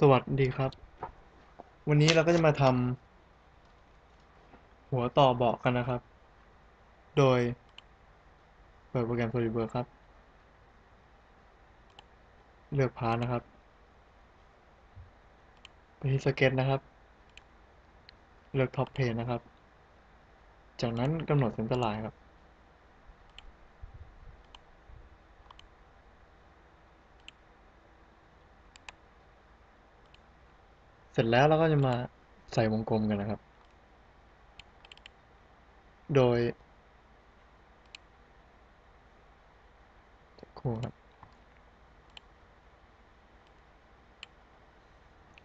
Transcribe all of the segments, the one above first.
สวัสดีครับ วันนี้เราก็จะมาทำหัวต่อเบาะกันนะครับ โดย เปิดโปรแกรม SolidWorks ครับ เลือกพาร์ทนะครับ ไปที่สเก็ตนะครับ เลือกท็อปเพนนะครับ จากนั้นกำหนดเส้นตลายครับ เสร็จแล้วเราก็จะมาใส่วงกลมกันนะครับ โดยครู่ครับ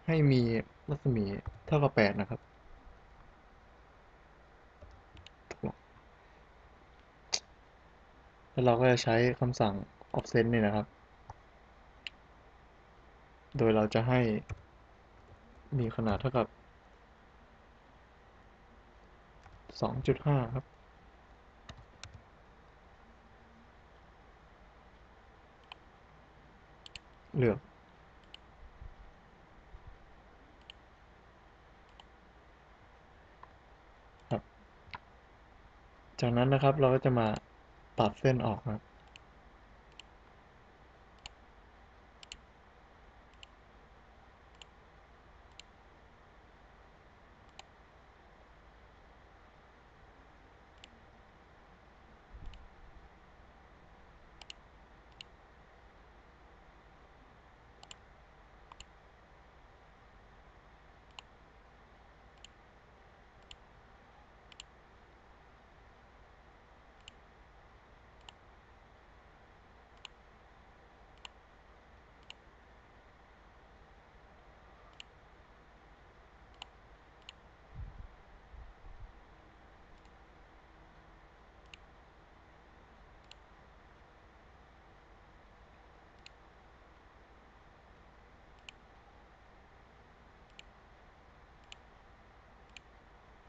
ให้มีรัศมีเท่ากับแปดนะครับแล้วเราก็จะใช้คำสั่ง offset นี่นะครับ โดยเราจะให้ มีขนาดเท่ากับ2.5ครับ เลือกครับจากนั้นนะครับเราก็จะมาตัดเส้นออกครับ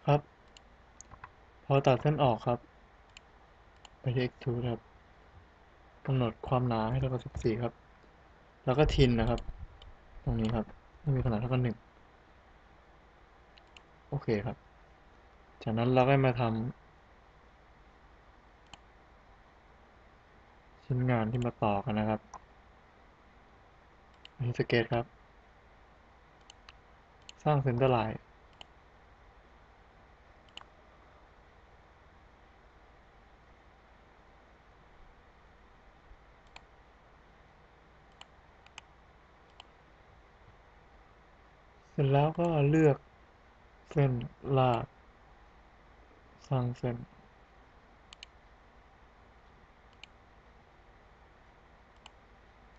ครับ พอตัดเส้นออกครับ ไปที่ x 2ครับกำหนดความหนาให้เท่ากับ14 ครับ แล้วก็ทินนะครับ ตรงนี้ครับให้มีขนาดเท่ากับ1โอเคครับ จากนั้นเราก็มาทำชิ้นงานที่มาต่อกันนะครับอันนี้สเก็ตครับ สร้างเส้นเตลายเส ร็จแล้วก็เลือกเส้นลากสร้างเส้น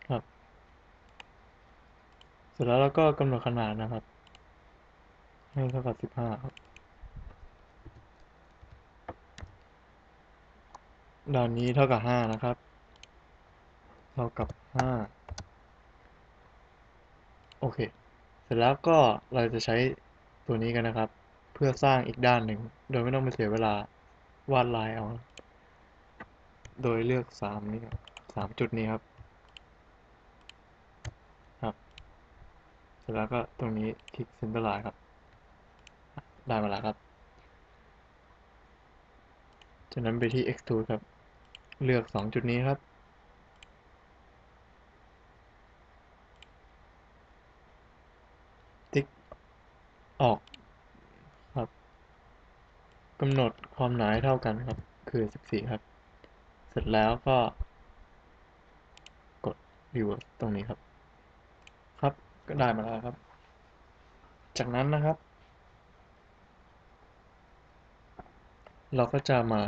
ครับเสร็จแล้วเราก็กำหนดขนาดนะครับ ให้เท่ากับ15ครับด้านนี้เท่ากับ5นะครับ เท่ากับ5โอเค ร็จแล้วก็เราจะใช้ตัวนี้กันนะครับ เพื่อสร้างอีกด้านหนึ่ง โดยไม่ต้องไปเสียเวลาวาดลายเอา โดยเลือกสามนี่ครับสามจุดนี้ครับ ครับ เสร็จแล้วก็ตรงนี้คลิกเซ็นเตอร์ไลน์ครับ ได้มาแล้วครับ จากนั้นไปที่ extrude ครับ เลือกสองจุดนี้ครับ ติ๊กออกครับ กำหนดความหนาให้เท่ากันครับ คือ 14 ครับ เสร็จแล้วก็ กด reverse ตรงนี้ครับ ครับก็ได้มาแล้วครับ จากนั้นนะครับ เราก็จะมา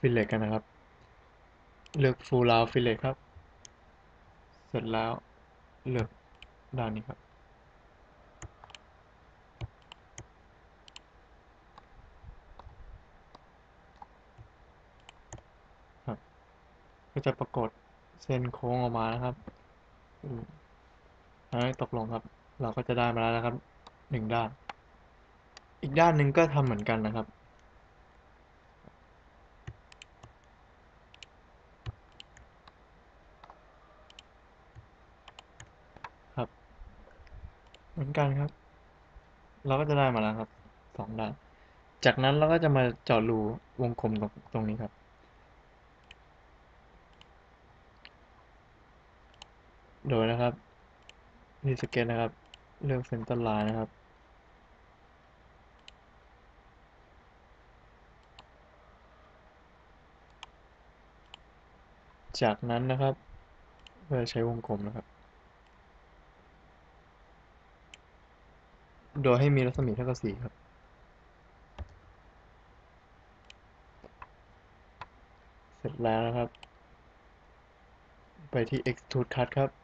fillet กันนะครับ เลือก full round fillet ครับ เสร็จแล้วเลือกด้านนี้ครับครับ ก็จะปรากฏเส้นโค้งออกมานะครับอืมให้ตกลงครับ เราก็จะได้มาแล้วนะครับหนึ่งด้าน อีกด้านหนึ่งก็ทำเหมือนกันนะครับ เหมือนกันครับ เราก็จะได้มาแล้วครับสองด้าน จากนั้นเราก็จะมาเจาะรูวงกลมตรงตรงนี้ครับ โดยนะครับรีสเก็ตนะครับ เลือกเส้นต้นลายนะครับ จากนั้นนะครับเราใช้วงกลมนะครับ โดยให้มีรัศมีเท่ากับสี่ครับเสร็จแล้วนะครับ ไปที่ extrude cut ครับ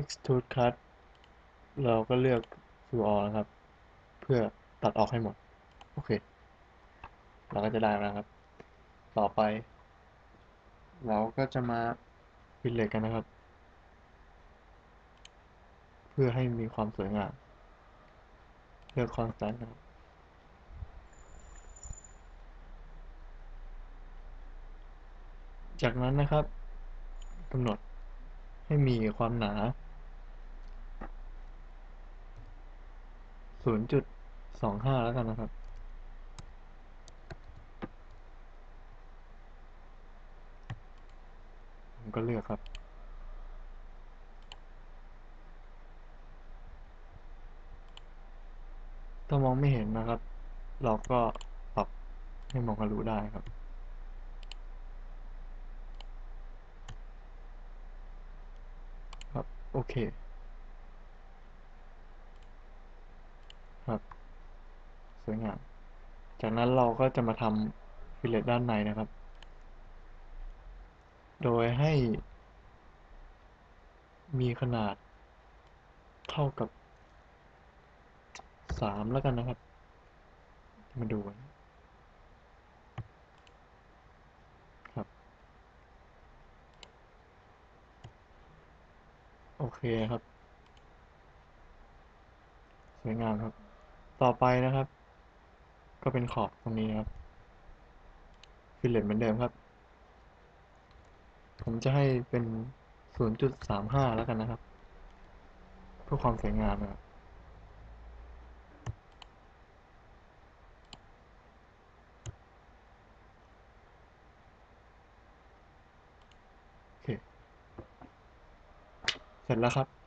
extrude cut เราก็เลือก fill all นะครับ เพื่อตัดออกให้หมด โอเค เราก็จะได้แล้วครับ ต่อไป เราก็จะมาฟิลเลตกันนะครับ เพื่อให้มีความสวยงาม เลือก constant นะครับจากนั้นนะครับกำหนดให้มีความหนา 0.25แล้วกันนะครับ ผมก็เลือกครับ ถ้ามองไม่เห็นนะครับ เราก็ปรับให้มองทะลุได้ครับครับ โอเค ครับสวยงามจากนั้นเราก็จะมาทำฟิลเลตด้านในนะครับ โดยให้ มีขนาดเท่ากับสามแล้วกันนะครับ มาดูกันครับ โอเคครับ สวยงามครับ ต่อไปนะครับ ก็เป็นขอบตรงนี้นะครับฟิลเลตเหมือนเดิมครับ ผมจะให้เป็น 0.35 แล้วกันนะครับ เพื่อความสวยงามนะครับโอเคเสร็จแล้วครับ